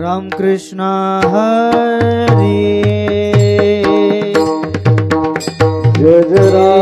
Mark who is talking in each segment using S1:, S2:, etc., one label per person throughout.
S1: রামকৃষ্ণ হরি জয় জয়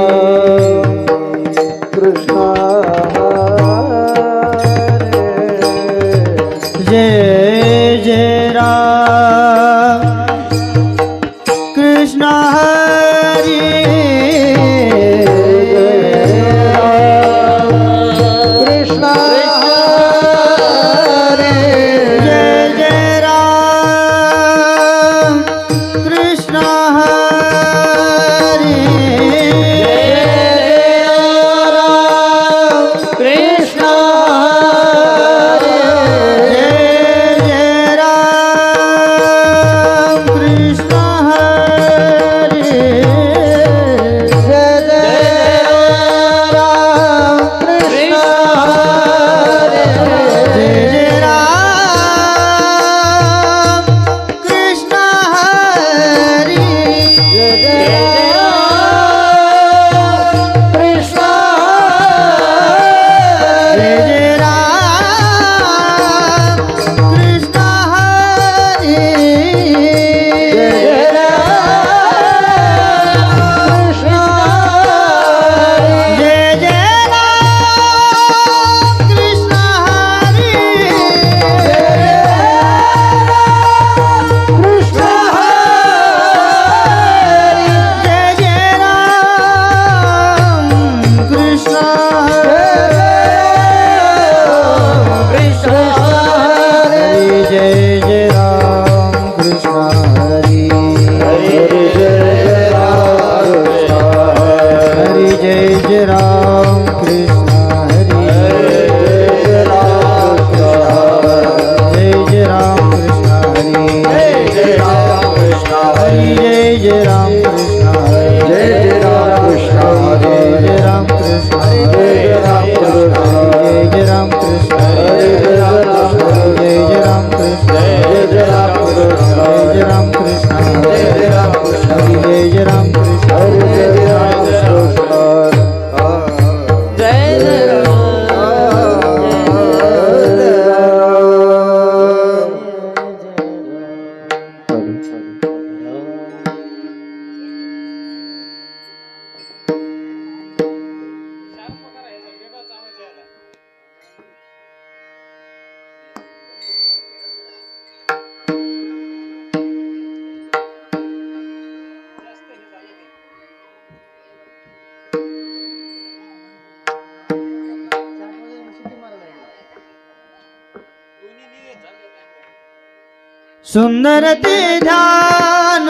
S1: सुंदर ते ध्यान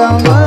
S1: Come on.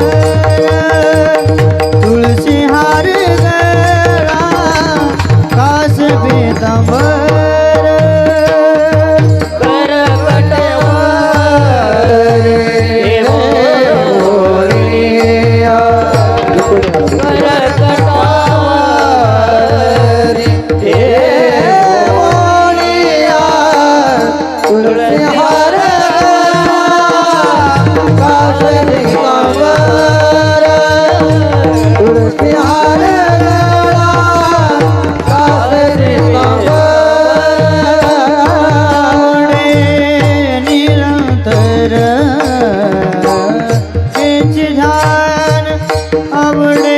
S1: আমার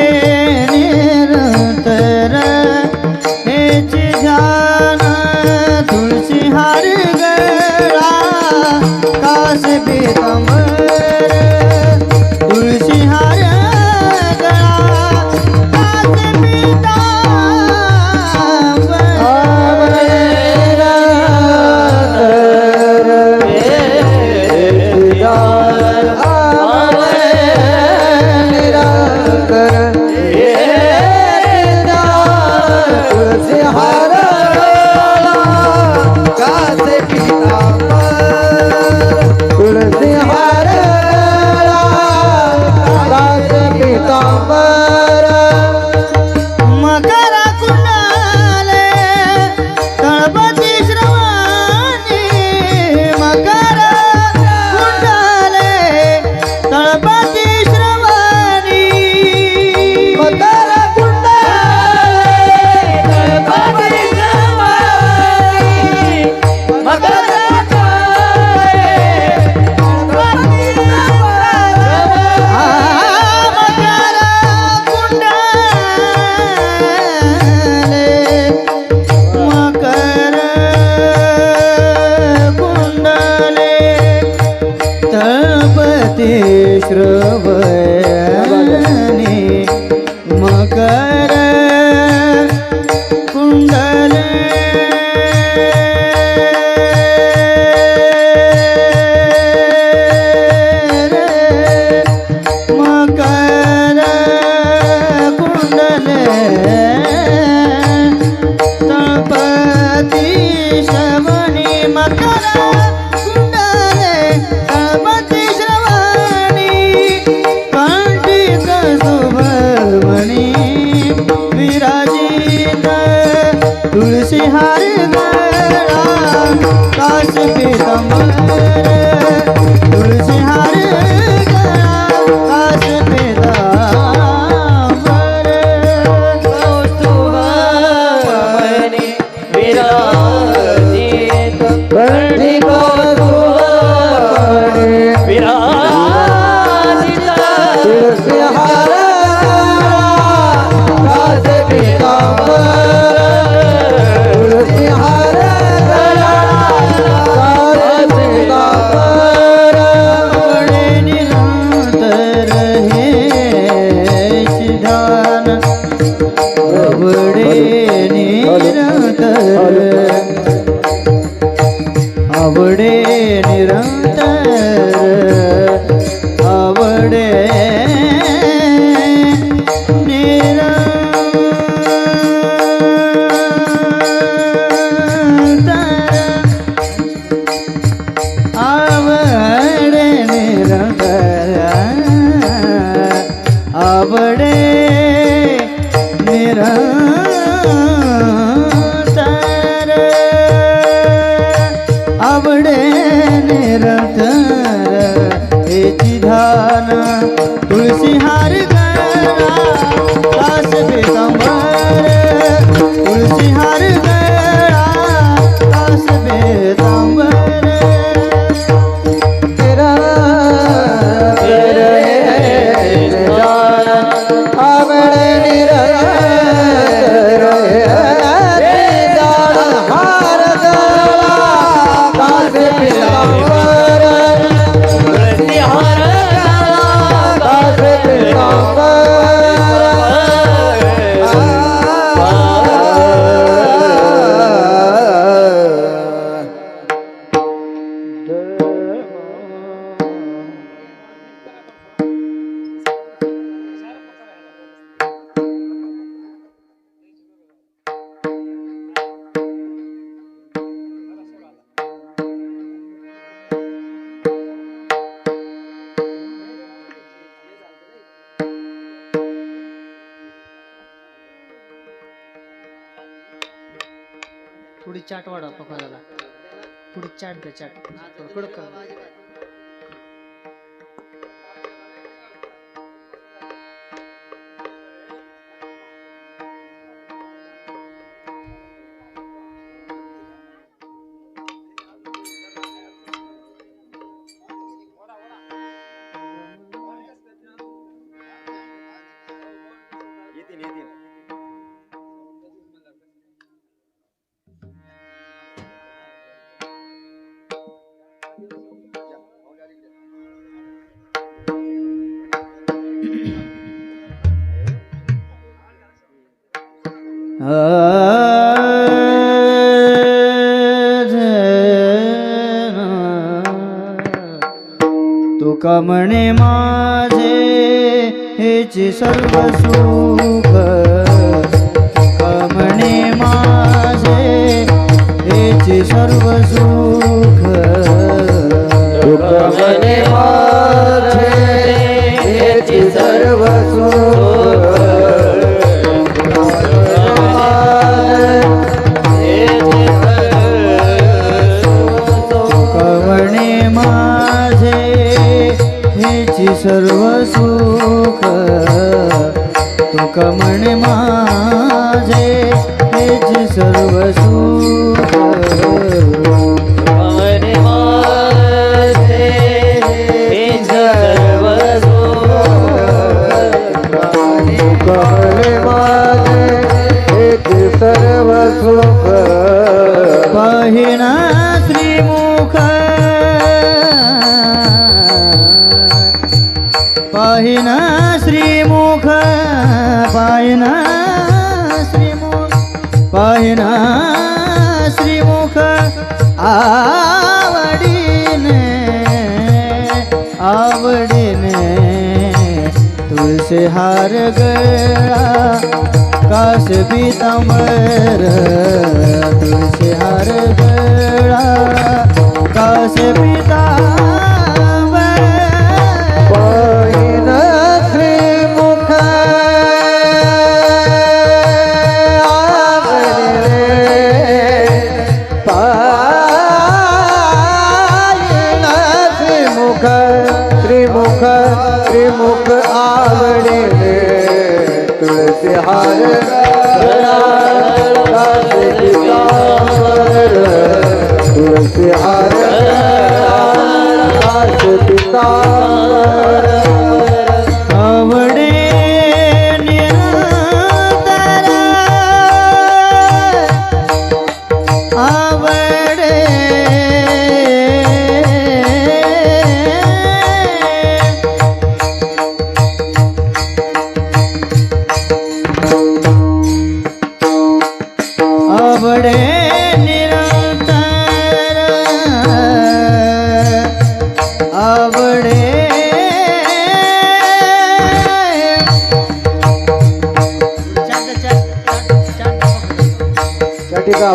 S1: तुळसी हार गळा चाट वाढा पकवायला पुढे चाट द्या चाट. कडक तुका म्हणे माझे हेचे सर्व सुख? तुका म्हणे माझे हेचे सर्व सुख? पाहिना श्रीमुख पाहिना श्रीमुख पाहिना श्रीमुख आवडीने आवडीने तुळशी हार गळा कास पितांबर तुळशी हार गळा कास पितांबर आवडे निरंतर. आवडे.
S2: चाटीला